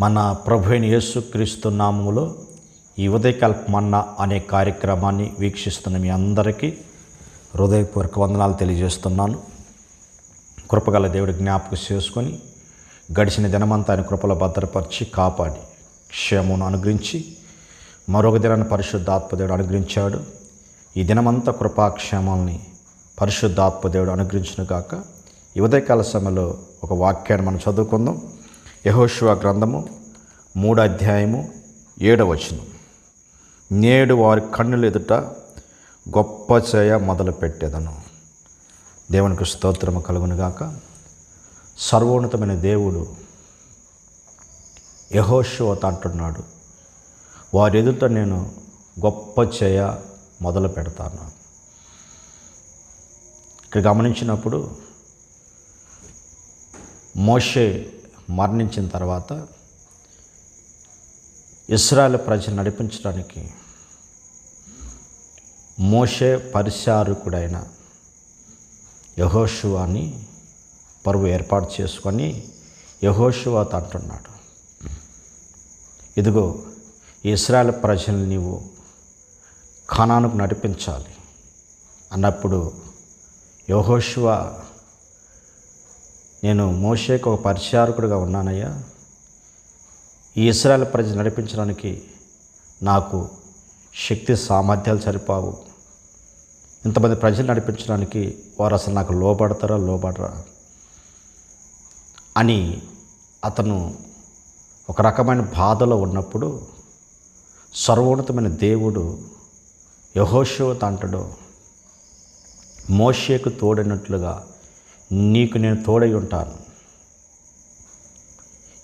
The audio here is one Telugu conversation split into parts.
మన ప్రభు యేసుక్రీస్తు యేసు క్రీస్తు నామములో ఈ ఉదయకల్ప మన్న అనే కార్యక్రమాన్ని వీక్షిస్తున్న మీ అందరికీ హృదయపూర్వక వందనాలు తెలియజేస్తున్నాను. కృపగల దేవుడి జ్ఞాపకం చేసుకొని గడిచిన దినమంతా ఆయన కృపలో భద్రపరిచి కాపాడి క్షేమను అనుగ్రహించి మరొక దినాన్ని పరిశుద్ధాత్మదేవుడు అనుగ్రహించాడు. ఈ దినమంతా కృపాక్షేమాల్ని పరిశుద్ధాత్మదేవుడు అనుగ్రహించిన కాక ఈ ఉదయకాల సమయంలో ఒక వాక్యాన్ని మనం చదువుకుందాం. యహోశివ గ్రంథము మూడు అధ్యాయము ఏడవ వచనం నేడు వారి కన్నులు ఎదుట గొప్ప చేయ మొదలు పెట్టేదను దేవునికి స్తోత్రము కలుగునుగాక. సర్వోన్నతమైన దేవుడు యహోశివత అంటున్నాడు. వారి ఎదుట నేను గొప్ప చేయ మొదలు పెడతాను ఇక్కడ గమనించినప్పుడు మోషే మరణించిన తర్వాత ఇస్రాయల్ ప్రజలు నడిపించడానికి మోషే పరిచారకుడైన యహోషువాని పరువు ఏర్పాటు చేసుకొని యహోషువాత అంటున్నాడు. ఇదిగో ఇస్రాయల్ ప్రజలు నీవు ఖానానుకు నడిపించాలి అన్నప్పుడు యహోషువా నేను మోషేకు ఒక పరిచారకుడిగా ఉన్నానయ్యా. ఈ ఇస్రాయల్ ప్రజలు నడిపించడానికి నాకు శక్తి సామర్థ్యాలు సరిపోవు. ఇంతమంది ప్రజలు నడిపించడానికి వారు అసలు నాకు లోబడతారా లోబడరా? అని అతను ఒక రకమైన బాధలో ఉన్నప్పుడు సర్వోన్నతమైన దేవుడు యహోషో అంటాడు మోషేకు తోడినట్లుగా నీకు నేను తోడై ఉంటాను.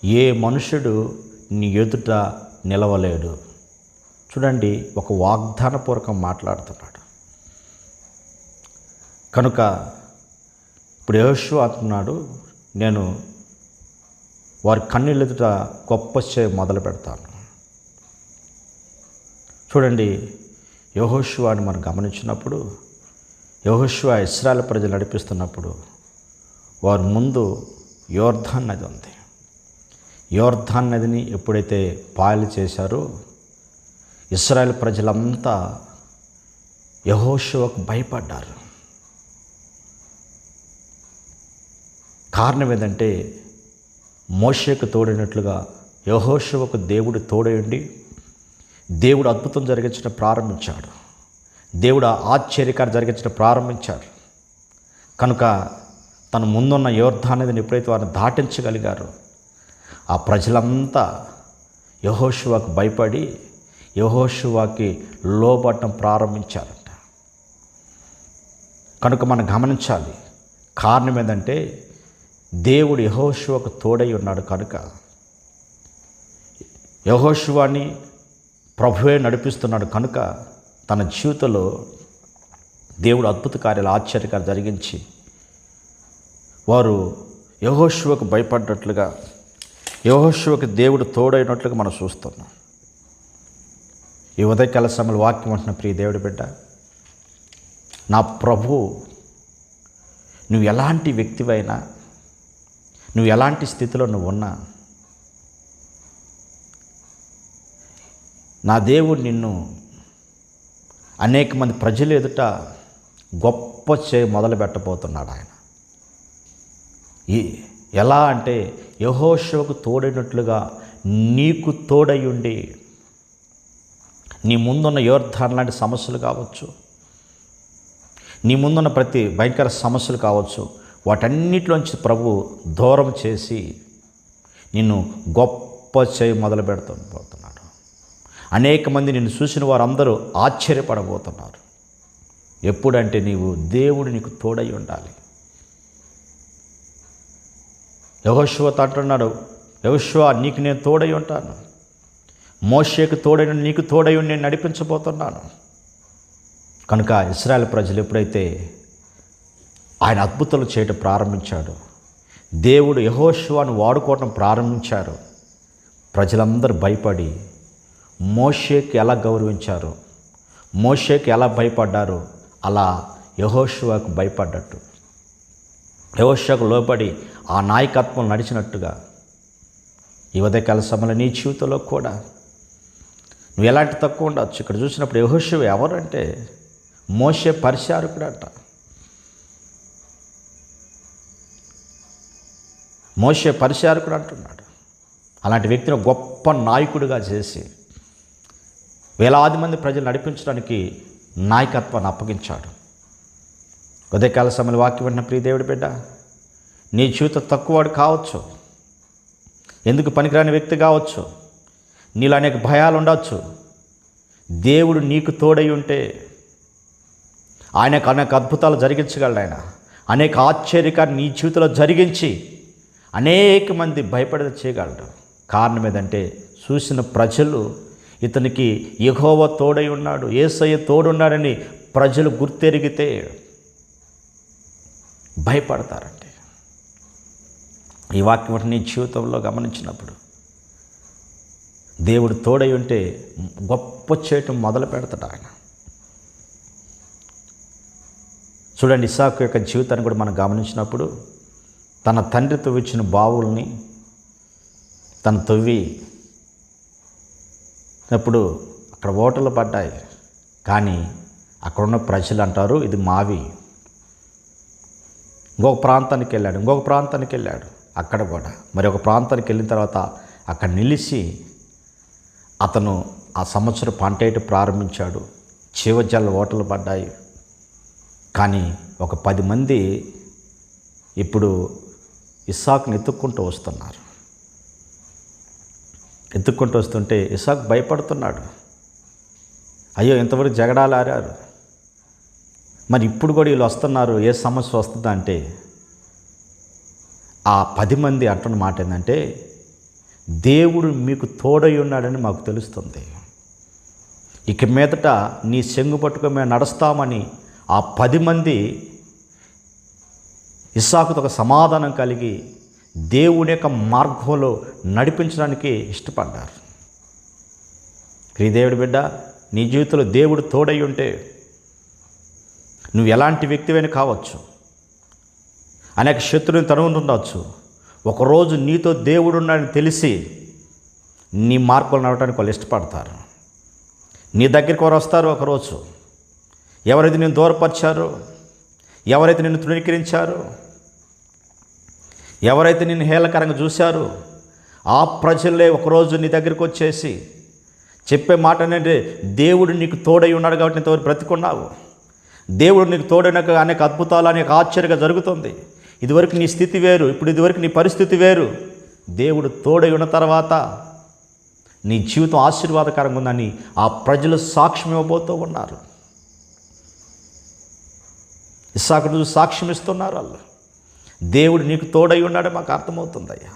ఏ మనుషుడు నీ ఎదుట నిలవలేడు. చూడండి ఒక వాగ్దానపూర్వకం మాట్లాడుతున్నాడు. కనుక ఇప్పుడు యహోషు అంటున్నాడు నేను వారి కన్నుల ఎదుట గొప్ప చే మొదలు పెడతాను. చూడండి యహోశివాని మనం గమనించినప్పుడు యహోషువా ఇస్రాయల్ ప్రజలు నడిపిస్తున్నప్పుడు వారి ముందు యోర్ధాన్ నది ఉంది. యోర్ధాన్ నదిని ఎప్పుడైతే పాయలు చేశారో ఇస్రాయల్ ప్రజలంతా యహోశివకు భయపడ్డారు. కారణం ఏంటంటే మోషకు తోడైనట్లుగా యహోశివకు దేవుడు తోడయండి. దేవుడు అద్భుతం జరిగించడం ప్రారంభించాడు. దేవుడు ఆశ్చర్యకారు జరిగించడం ప్రారంభించాడు. కనుక తన ముందున్న యోర్ధానదిని ఎప్పుడైతే వారిని దాటించగలిగారో ఆ ప్రజలంతా యహోశివాకు భయపడి యహోశివాకి లోబట్టం ప్రారంభించారంట. కనుక మనం గమనించాలి కారణం ఏంటంటే దేవుడు యహోశివకు తోడై ఉన్నాడు కనుక యహోశివాని ప్రభువే నడిపిస్తున్నాడు కనుక తన జీవితంలో దేవుడు అద్భుత కార్యాలు ఆశ్చర్యకాలు జరిగించి వారు యహోశివకు భయపడ్డట్లుగా యహోశివకు దేవుడు తోడైనట్లుగా మనం చూస్తున్నాం. ఈ ఉదయకాల సమయంలో వాక్యం అంటున్న ప్రియ దేవుడి బిడ్డ నా ప్రభు నువ్వు ఎలాంటి వ్యక్తివైనా నువ్వు ఎలాంటి స్థితిలో నువ్వు ఉన్నా నా దేవుడు నిన్ను అనేక మంది ప్రజలు ఎదుట గొప్ప చే మొదలు పెట్టబోతున్నాడు ఆయన. ఎలా అంటే యహోశవకు తోడైనట్లుగా నీకు తోడయుండి నీ ముందున్న యోర్ధాన్ లాంటి సమస్యలు కావచ్చు. నీ ముందున్న ప్రతి భయంకర సమస్యలు కావచ్చు. వాటన్నిటిలోంచి ప్రభు దూరం చేసి నిన్ను గొప్ప చేయి మొదలు పెడుతుపోతున్నాడు అనేక మంది నిన్ను చూసిన వారందరూ ఆశ్చర్యపడబోతున్నారు. ఎప్పుడంటే నీవు దేవుడు నీకు తోడై ఉండాలి. యహోశివత అంటున్నాడు యహోశివ నీకు నేను తోడై ఉంటాను. మోషేకు తోడైన నీకు తోడై నేను నడిపించబోతున్నాను. కనుక ఇస్రాయల్ ప్రజలు ఎప్పుడైతే ఆయన అద్భుతాలు చేయటం ప్రారంభించాడు దేవుడు యహోశివాను వాడుకోవటం ప్రారంభించారు ప్రజలందరూ భయపడి మోషేకి ఎలా గౌరవించారు మోషేకి ఎలా భయపడ్డారు అలా యహోశివాకు భయపడ్డట్టు. యహోషకు లోబడి ఆ నాయకత్వం నడిచినట్టుగా ఈ ఉదయకాల సమయంలో నీ జీవితంలో కూడా. నువ్వు ఎలాంటి తక్కువ ఉండొచ్చు? ఇక్కడ చూసినప్పుడు యహోషువ ఎవరంటే మోసే పరిచారకుడు అంట మోసే పరిచారకుడు అంటున్నాడు. అలాంటి వ్యక్తిని గొప్ప నాయకుడిగా చేసి వేలాది మంది ప్రజలు నడిపించడానికి నాయకత్వాన్ని అప్పగించాడు. ఉదయకాల సమయంలో వాక్యం విన్న ప్రియదేవుడి బిడ్డ నీ జీవితం తక్కువవాడు కావచ్చు. ఎందుకు పనికిరాని వ్యక్తి కావచ్చు. నీలో అనేక భయాలు ఉండొచ్చు దేవుడు నీకు తోడై ఉంటే ఆయనకు అనేక అద్భుతాలు జరిగించగలడు ఆయన. అనేక ఆశ్చర్యకాన్ని నీ జీవితంలో జరిగించి అనేక మంది భయపడేది చేయగలడు. కారణం ఏదంటే చూసిన ప్రజలు ఇతనికి యెహోవా తోడై ఉన్నాడు ఏసయ్య తోడున్నాడని ప్రజలు గుర్తెరిగితే భయపడతారంటే ఈ వాక్యం నీ జీవితంలో గమనించినప్పుడు దేవుడు తోడై ఉంటే గొప్ప చేయటం మొదలు పెడతాడు ఆయన. చూడండి ఇసాకు యొక్క జీవితాన్ని కూడా మనం గమనించినప్పుడు తన తండ్రి తవ్వించిన బావుల్ని తను తవ్వి అప్పుడు అక్కడ ఓటలు పడ్డాయి. కానీ అక్కడున్న ప్రజలు అంటారు ఇది మావి. ఇంకొక ప్రాంతానికి వెళ్ళాడు ఇంకొక ప్రాంతానికి వెళ్ళాడు. అక్కడ కూడా. మరి ఒక ప్రాంతానికి వెళ్ళిన తర్వాత అక్కడ నిలిచి అతను ఆ సంవత్సరం పంట ప్రారంభించాడు. చివజల్ల ఓటలు పడ్డాయి. కానీ ఒక పది మంది ఇప్పుడు ఇస్సాకుని ఎత్తుక్కుంటూ వస్తున్నారు. ఎత్తుక్కుంటూ వస్తుంటే ఇసాక్ భయపడుతున్నాడు. అయ్యో ఇంతవరకు జగడాలు ఆరారు. మరి ఇప్పుడు కూడా వీళ్ళు వస్తున్నారు. ఏ సమస్య వస్తుందంటే ఆ పది మంది అంటున్న మాట ఏంటంటే దేవుడు మీకు తోడై ఉన్నాడని మాకు తెలుస్తుంది. ఇక మీదట నీ చెంగు పట్టుకొని మేము నడుస్తామని ఆ పది మంది ఇస్సాకుతో ఒక సమాధానం కలిగి దేవుని యొక్క మార్గంలో నడిపించడానికి ఇష్టపడ్డారు. ప్రియదేవుడి బిడ్డ నీ జీవితంలో దేవుడు తోడై ఉంటే నువ్వు ఎలాంటి వ్యక్తివైనా కావచ్చు. అనేక శత్రువుని తనుగుతుండవచ్చు ఒకరోజు నీతో దేవుడు ఉన్నాడని తెలిసి నీ మార్పులు నడవడానికి వాళ్ళు ఇష్టపడతారు. నీ దగ్గరికి వారు వస్తారు ఒకరోజు. ఎవరైతే నేను దూరపరిచారో ఎవరైతే నిన్ను తృణీకరించారో ఎవరైతే నిన్ను హేళకరంగా చూశారో ఆ ప్రజలే ఒకరోజు నీ దగ్గరికి వచ్చేసి చెప్పే మాట ఏంటంటే దేవుడు నీకు తోడై ఉన్నాడు కాబట్టి ఇంతవరకు బ్రతికున్నావు? దేవుడు నీకు తోడైన అనేక అద్భుతాలు అనేక ఆశ్చర్యంగా జరుగుతుంది. ఇదివరకు నీ స్థితి వేరు ఇప్పుడు ఇదివరకు నీ పరిస్థితి వేరు. దేవుడు తోడై ఉన్న తర్వాత నీ జీవితం ఆశీర్వాదకరంగా ఉందని ఆ ప్రజలు సాక్ష్యం ఇవ్వబోతూ ఉన్నారు. ఇస్సాకుడు సాక్ష్యం ఇస్తున్నారు వాళ్ళు. దేవుడు నీకు తోడై ఉన్నాడో మాకు అర్థమవుతుంది అయ్యా.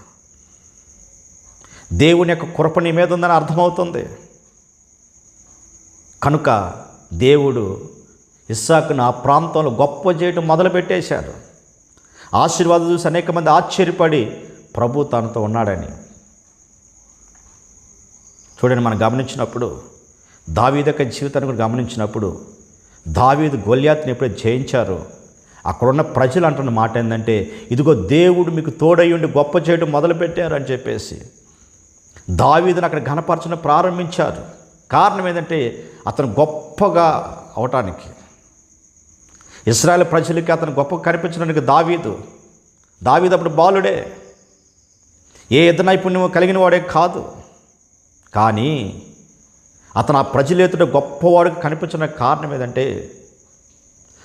దేవుని యొక్క కృప నీ మీద ఉందని అర్థమవుతుంది. కనుక దేవుడు ఇస్సాకును ఆ ప్రాంతంలో గొప్ప చేయటం మొదలుపెట్టేశాడు. ఆశీర్వాదం చూసి అనేక మంది ఆశ్చర్యపడి ప్రభు తనతో ఉన్నాడని. చూడండి మనం గమనించినప్పుడు దావీదు యొక్క జీవితాన్ని కూడా గమనించినప్పుడు దావీదు గొల్యాత్ని ఎప్పుడైతే జయించారో అక్కడున్న ప్రజలు అంటున్న మాట ఏంటంటే ఇదిగో దేవుడు మీకు తోడయ్యుండి గొప్ప చేయడం మొదలుపెట్టారు అని చెప్పేసి. దావీదుని అక్కడ ఘనపరచడం ప్రారంభించారు. కారణం ఏంటంటే అతను గొప్పగా అవటానికి ఇస్రాయల్ ప్రజలకి అతను గొప్ప కనిపించడానికి దావీదు. దావీదు అప్పుడు బాలుడే. ఏ యుద్ధ నైపుణ్యం కలిగిన వాడే కాదు. కానీ అతను ఆ ప్రజలేతుడు గొప్పవాడికి కనిపించిన కారణం ఏదంటే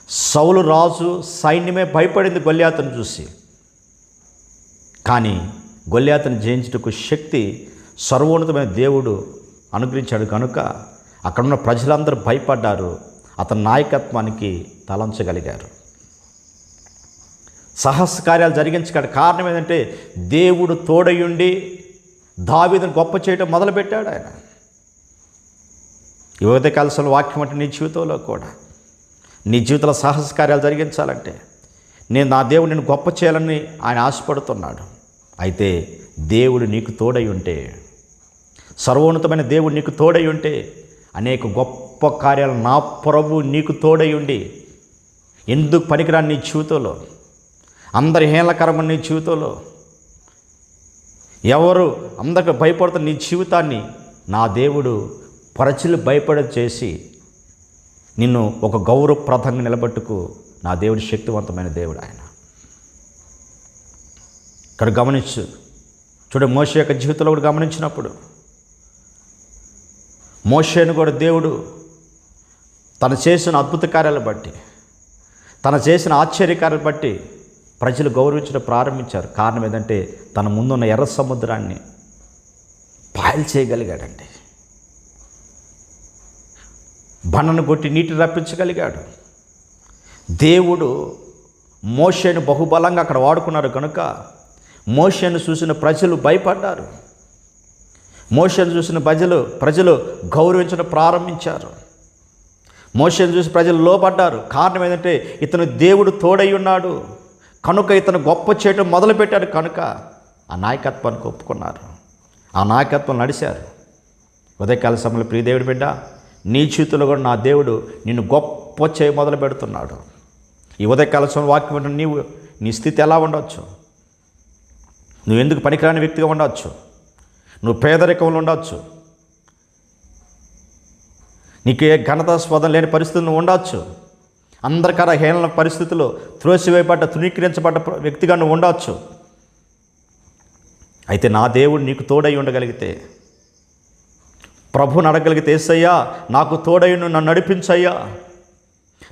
సౌలు రాజు సైన్యమే భయపడింది గొల్లాతను చూసి. కానీ గొల్లాతను జయించుటకు శక్తి సర్వోన్నతమైన దేవుడు అనుగ్రహించాడు కనుక అక్కడున్న ప్రజలందరూ భయపడ్డారు. అతని నాయకత్వానికి తలంచగలిగారు. సాహస కార్యాలు జరిగించడానికి కారణం ఏంటంటే దేవుడు తోడయుండి దావీదును గొప్ప చేయడం మొదలుపెట్టాడు ఆయన. యువత కలసల వాక్యం అంటే నీ జీవితంలో కూడా. నీ జీవితంలో సాహస కార్యాలు జరిగించాలంటే నేను నా దేవుడు నేను గొప్ప చేయాలని ఆయన ఆశపడుతున్నాడు. అయితే దేవుడు నీకు తోడై ఉంటే సర్వోన్నతమైన దేవుడు నీకు తోడై ఉంటే అనేక గొప్ప కార్యాలు నా ప్రభు నీకు తోడై ఉండి ఎందుకు పనికిరాని నీ జీవితంలో? అందరి హేళకరమైన నీ జీవితంలో? ఎవరు అందరికి భయపడుతున్న నీ జీవితాన్ని నా దేవుడు పరచులు భయపడ చేసి నిన్ను ఒక గౌరవప్రదంగా నిలబెట్టుకు నా దేవుడు శక్తివంతమైన దేవుడు ఆయన. ఇక్కడ గమనించు. చూడ మోష యొక్క జీవితంలో కూడా గమనించినప్పుడు మోషేను కూడా దేవుడు తను చేసిన అద్భుత కార్యాలు బట్టి తన చేసిన ఆశ్చర్యకారులు బట్టి ప్రజలు గౌరవించడం ప్రారంభించారు. కారణం ఏంటంటే తన ముందున్న ఎర్ర సముద్రాన్ని పాయలు చేయగలిగాడండి. బండను కొట్టి నీటిని రప్పించగలిగాడు. దేవుడు మోషేను బహుబలంగా అక్కడ వాడుకున్నారు కనుక మోషేను చూసిన ప్రజలు భయపడ్డారు. మోషేను చూసిన ప్రజలు ప్రజలు గౌరవించడం ప్రారంభించారు. మోషన్ చూసి ప్రజలు లోపడ్డారు. కారణం ఏంటంటే ఇతను దేవుడు తోడై ఉన్నాడు. కనుక ఇతను గొప్ప చేయటం మొదలుపెట్టాడు కనుక ఆ నాయకత్వానికి ఒప్పుకున్నారు. ఆ నాయకత్వం నడిచారు. ఉదయకాల సమయంలో ప్రియదేవుడు బిడ్డ నీ చేతిలో కూడా నా దేవుడు నిన్ను గొప్ప చేయ మొదలు పెడుతున్నాడు. ఈ ఉదయకాల సమయం వాక్యం నీవు నీ స్థితి ఎలా ఉండవచ్చు నువ్వు ఎందుకు పనికిరాని వ్యక్తిగా ఉండవచ్చు నువ్వు పేదరికంలో ఉండవచ్చు నీకు ఏ ఘనత లేని పరిస్థితులు ఉండవచ్చు అందరికర హేళన పరిస్థితులు త్రోసివేయబడ్డ తృణీకరించబడ్డ వ్యక్తిగా నువ్వు ఉండవచ్చు అయితే నా దేవుడు నీకు తోడై ఉండగలిగితే ప్రభు అడగలిగితే ఏసయ్యా నాకు తోడైను నన్ను నడిపించయ్యా.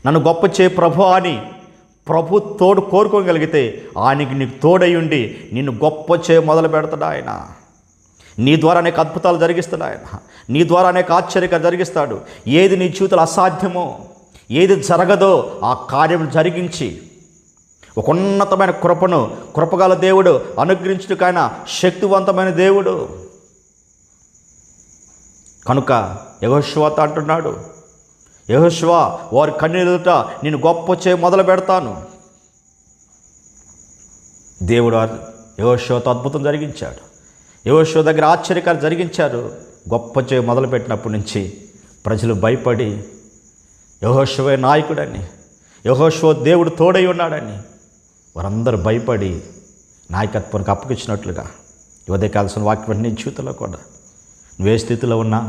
నన్ను గొప్ప చే ప్రభు అని ప్రభు తోడు కోరుకోగలిగితే ఆయనకి నీకు తోడై ఉండి నిన్ను గొప్ప చే మొదలు పెడతాడు ఆయన. నీ ద్వారా అనేక అద్భుతాలు జరిగిస్తాడు ఆయన నీ ద్వారా అనేక ఆశ్చర్యక జరిగిస్తాడు. ఏది నీ జీవితంలో అసాధ్యమో ఏది జరగదో ఆ కార్యం జరిగించి ఒక ఉన్నతమైన కృపను కృపగల దేవుడు అనుగ్రహించుటకైనా శక్తివంతమైన దేవుడు. కనుక యహోశ్వాత అంటున్నాడు యహోశ్వ వారి కన్నీరుట నేను గొప్ప చే మొదలు పెడతాను. దేవుడు యహోశ్వత అద్భుతం జరిగించాడు. యహోశ్వ దగ్గర ఆశ్చర్యకాలు జరిగించారు. గొప్ప చే మొదలుపెట్టినప్పటి నుంచి ప్రజలు భయపడి యహోశివే నాయకుడని యహోశ్వ దేవుడు తోడై ఉన్నాడని వారందరూ భయపడి నాయకత్వానికి అప్పగించినట్లుగా యువదే కాల్సిన వాక్యం నీ జీవితంలో కూడా నువ్వే స్థితిలో ఉన్నా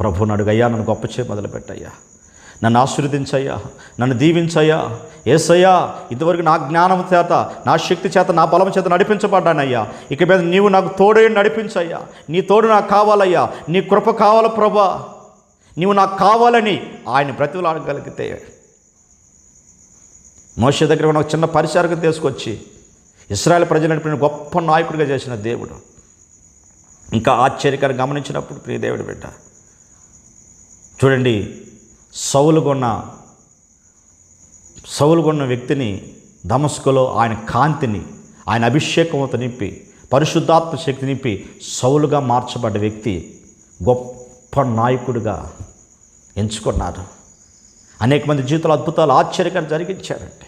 ప్రభువుని అడుగయ్యా నన్ను గొప్ప చేయి మొదలుపెట్టయ్యా నన్ను ఆశీర్వదించయ్యా నన్ను దీవించయ్యా. ఏసయ్యా ఇంతవరకు నా జ్ఞానం చేత నా శక్తి చేత నా బలం చేత నడిపించబడ్డానయ్యా. ఇక మీద నీవు నాకు తోడే నడిపించయ్యా. నీ తోడు నాకు కావాలయ్యా. నీ కృప కావాల ప్రభా. నీవు నాకు కావాలని ఆయన బ్రతిలాడగలిగితే మోష దగ్గర ఉన్న ఒక చిన్న పరిచారకం తీసుకొచ్చి ఇస్రాయల్ ప్రజలు నడిపిన గొప్ప నాయకుడిగా చేసిన దేవుడు. ఇంకా ఆశ్చర్యకరం గమనించినప్పుడు ప్రియ దేవుడు బిడ్డ చూడండి సౌలుగొన్న సౌలుగొన్న వ్యక్తిని దమస్కులో ఆయన కాంతిని ఆయన అభిషేకంతో నింపి పరిశుద్ధాత్మ శక్తి నింపి సౌలుగా మార్చబడ్డ వ్యక్తి గొప్ప నాయకుడిగా ఎంచుకున్నారు అనేక మంది జీవితంలో అద్భుతాలు ఆశ్చర్యకరం జరిగించారండి.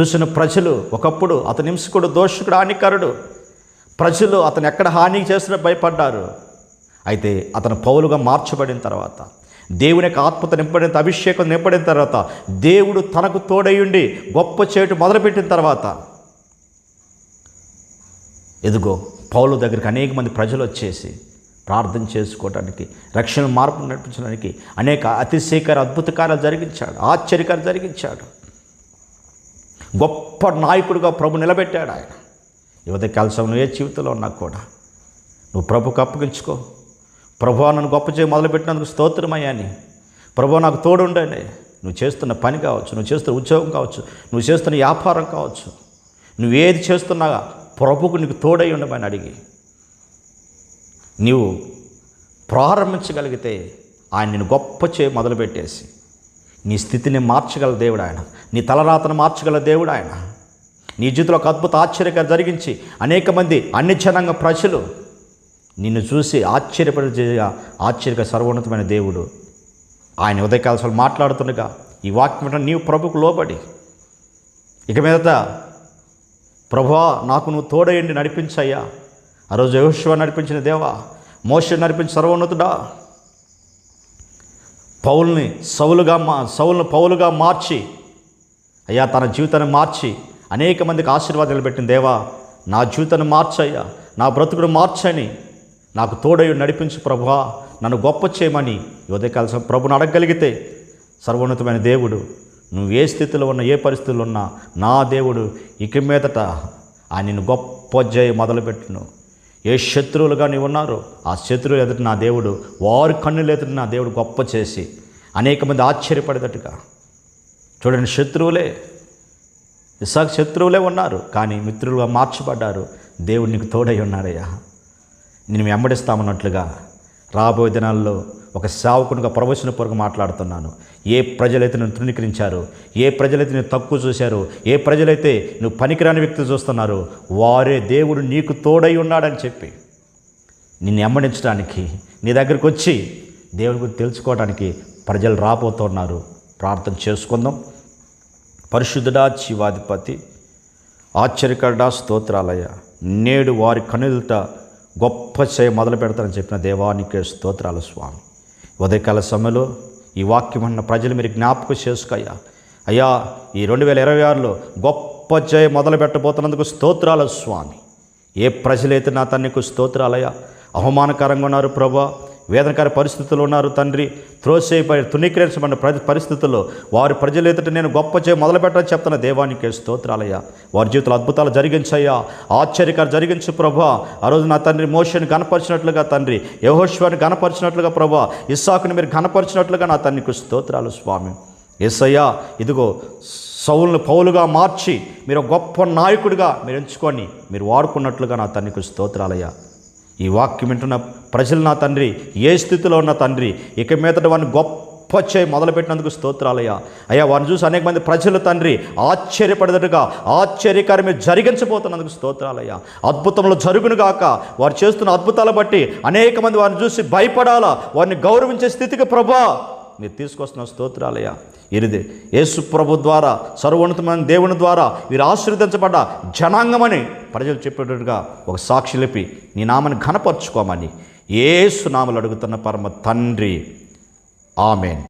చూసిన ప్రజలు ఒకప్పుడు అతని హింసకుడు దోషకుడు హానికరుడు. ప్రజలు అతను ఎక్కడ హాని చేసినా భయపడ్డారు. అయితే అతను పౌలుగా మార్చబడిన తర్వాత దేవుని యొక్క ఆత్మత నింపడిన అభిషేకం నింపడిన తర్వాత దేవుడు తనకు తోడయుండి గొప్ప చేయటం మొదలుపెట్టిన తర్వాత ఎదుగో పౌలు దగ్గరికి అనేక మంది ప్రజలు వచ్చేసి ప్రార్థన చేసుకోవడానికి రక్షణ మార్పు నడిపించడానికి అనేక అతిశయకర అద్భుత కార్యాలు జరిగించాడు ఆశ్చర్యకాలు జరిగించాడు. గొప్ప నాయకుడిగా ప్రభు నిలబెట్టాడు ఆయన. యువత కలసం నువ్వు ఏ జీవితంలో ఉన్నా కూడా నువ్వు ప్రభుకు అప్పగించుకో. ప్రభు నన్ను గొప్ప చేయి మొదలుపెట్టినందుకు స్తోత్రమయ్యాని ప్రభు నాకు తోడుండండి. నువ్వు చేస్తున్న పని కావచ్చు నువ్వు చేస్తున్న ఉద్యోగం కావచ్చు నువ్వు చేస్తున్న వ్యాపారం కావచ్చు నువ్వు ఏది చేస్తున్నా ప్రభుకు నీకు తోడై ఉండమని అడిగి. నీవు ప్రారంభించగలిగితే ఆయన నేను గొప్ప చేయి మొదలుపెట్టేసి నీ స్థితిని మార్చగల దేవుడు ఆయన. నీ తలరాతను మార్చగల దేవుడు ఆయన. నీ జీవితంలో ఒక అద్భుత ఆశ్చర్యకర జరిగించి అనేక మంది అన్ని ప్రజలు నిన్ను చూసి ఆశ్చర్యపడే ఆశ్చర్యక సర్వోన్నతమైన దేవుడు. ఆయన ఉదయకాలసాలు మాట్లాడుతుండగా ఈ వాక్యం నీవు ప్రభుకు లోబడి. ఇక మీదట ప్రభువా నాకు నువ్వు తోడయండి నడిపించయ్యా. ఆ రోజు యహోశివ నడిపించిన దేవా మోష నడిపించిన సర్వోన్నతుడా. పౌల్ని సౌలుగా మా సౌలును పౌలుగా మార్చి అయ్యా తన జీవితాన్ని మార్చి అనేక మందికి ఆశీర్వాదాలు పెట్టిన దేవా నా జీవితాన్ని మార్చయ్యా నా బ్రతుకుడు మార్చని నాకు తోడయు నడిపించు ప్రభువా నన్ను గొప్ప చేయమని ఉదయకాల సమ- ప్రభుని అడగగలిగితే సర్వోన్నతమైన దేవుడు నువ్వు ఏ స్థితిలో ఉన్నా ఏ పరిస్థితుల్లో ఉన్నా నా దేవుడు ఇక మీదట ఆయన నిన్ను గొప్ప జయ మొదలుపెట్టును. ఏ శత్రువులుగా నీవు ఉన్నారో ఆ శత్రువులు ఎదుటి నా దేవుడు వారి కన్నులు ఎదుటి నా దేవుడు గొప్ప చేసి అనేక మంది ఆశ్చర్యపడేటట్టుగా. చూడండి శత్రువులే ఇసాక్ శత్రువులే ఉన్నారు కానీ మిత్రులుగా మార్చబడ్డారు. దేవుడు నీకు తోడై ఉన్నాడయ్యా. నేను వెంబడిస్తామన్నట్లుగా రాబోయే దినాల్లో ఒక సేవకునిగా ప్రవచన పూర్వకం మాట్లాడుతున్నాను. ఏ ప్రజలైతే నేను తృణీకరించారో ఏ ప్రజలైతే నేను తక్కువ చూశారో ఏ ప్రజలైతే నువ్వు పనికిరాని వ్యక్తి చూస్తున్నారో వారే దేవుడు నీకు తోడై ఉన్నాడని చెప్పి నిన్ను వెంబడించడానికి నీ దగ్గరికి వచ్చి దేవుడి గురించి తెలుసుకోవడానికి ప్రజలు రాబోతున్నారు. ప్రార్థన చేసుకుందాం. పరిశుద్ధుడా శివాధిపతి ఆశ్చర్యకరడా స్తోత్రాలయ నేడు వారి కనులట గొప్ప చేయ మొదలు పెడతానని చెప్పిన దేవానికి స్తోత్రాలు స్వామి. ఉదయకాల సమయంలో ఈ వాక్యం అన్న ప్రజలు మీరు జ్ఞాపకం చేసుకోయ్యా. అయ్యా ఈ రెండు వేల ఇరవై ఆరులో గొప్ప జయ మొదలు పెట్టబోతున్నందుకు స్తోత్రాలు స్వామి. ఏ ప్రజలైతే నా తన్నికు స్తోత్రాలయ్యా అవమానకరంగా ఉన్నారు ప్రభా వేదనకర పరిస్థితులు ఉన్నారు తండ్రి. త్రోసేపడి తునీకరించబడిన ప్రతి పరిస్థితుల్లో వారి ప్రజలు ఎదుట నేను గొప్ప చేయ మొదలుపెట్టని చెప్తున్న దేవానికి స్తోత్రాలయ్యా. వారి జీవితంలో అద్భుతాలు జరిగించయ్యా. ఆశ్చర్యకర జరిగించు ప్రభా. ఆ రోజు నా తండ్రి మోషని గనపరిచినట్లుగా తండ్రి యహోశ్వాన్ని గనపరిచినట్లుగా ప్రభా. ఇస్సాకుని మీరు గనపరిచినట్లుగా నా తండ్రికి స్తోత్రాలు స్వామి. ఎస్సయ్యా ఇదిగో సౌలను పౌలుగా మార్చి మీరు గొప్ప నాయకుడిగా మీరు ఎంచుకొని మీరు వాడుకున్నట్లుగా నా తండ్రికి స్తోత్రాలయ్యా. ఈ వాక్యం వింటున్న ప్రజలు నా తండ్రి ఏ స్థితిలో ఉన్న తండ్రి ఇక మీదట వారిని గొప్ప చేయి మొదలుపెట్టినందుకు స్తోత్రాలయ్యా. అయ్యా వారిని చూసి అనేక మంది ప్రజలు తండ్రి ఆశ్చర్యపడేటట్టుగా ఆశ్చర్యకార్యం జరిగించబోతున్నందుకు స్తోత్రాలయ్యా. అద్భుతంలో జరుగునుగాక వారు చేస్తున్న అద్భుతాలు బట్టి అనేక మంది వారిని చూసి భయపడాలా? వారిని గౌరవించే స్థితికి ప్రభా. మీరు తీసుకొస్తున్న స్తోత్రాలయ్యా. ఇరిది. యేసు ప్రభు ద్వారా సర్వోన్నతమైన దేవుని ద్వారా వీరు ఆశీర్వదించబడ్డ జనాంగమని ప్రజలు చెప్పేటట్టుగా ఒక సాక్షి లేపి నీ నామని ఘనపరుచుకోమని ఏసు నామలు అడుగుతున్న పరమ తండ్రి. ఆమెన్.